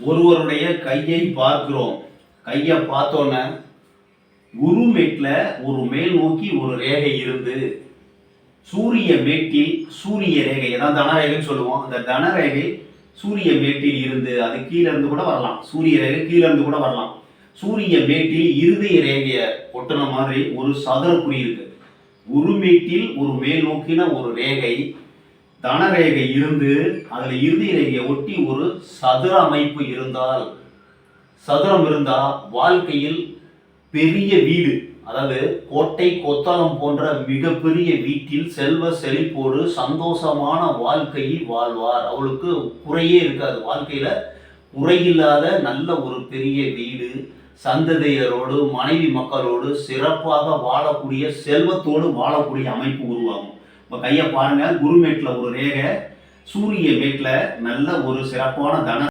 ஒருவருடைய கையை பார்க்கிறோம். கையை பார்த்தோன்னே குருமேட்டில் ஒரு மேல் நோக்கி ஒரு ரேகை இருந்து சூரிய மேட்டில் சூரிய ரேகை அதான் தனரேகைன்னு சொல்லுவோம். அந்த தனரேகை சூரிய மேட்டில் இருந்து அது கீழே இருந்து கூட வரலாம். சூரிய ரேகை கீழே இருந்து கூட வரலாம். சூரிய மேட்டில் இருதய ரேகையை ஒட்டுன மாதிரி ஒரு சதுர குறி இருக்கு. குருமேட்டில் ஒரு மேல் நோக்கின ஒரு ரேகை தனரேகை இருந்து அதில் இறுதி ரேகையை ஒட்டி ஒரு சதுர அமைப்பு இருந்தால் சதுரம் இருந்தால் வாழ்க்கையில் பெரிய வீடு. அதாவது கோட்டை கொத்தளம் போன்ற மிகப்பெரிய வீட்டில் செல்வ செழிப்போடு சந்தோஷமான வாழ்க்கையை வாழ்வார். அவளுக்கு குறையே இருக்காது. வாழ்க்கையில் குறையில்லாத நல்ல ஒரு பெரிய வீடு. சந்ததியரோடு மனைவி மக்களோடு சிறப்பாக வாழக்கூடிய செல்வத்தோடு வாழக்கூடிய அமைப்பு உருவாகும். இப்போ கையை பாருங்க குருமேட்டில் ஒரு ரேகை சூரிய மேட்டில் நல்ல ஒரு சிறப்பான தன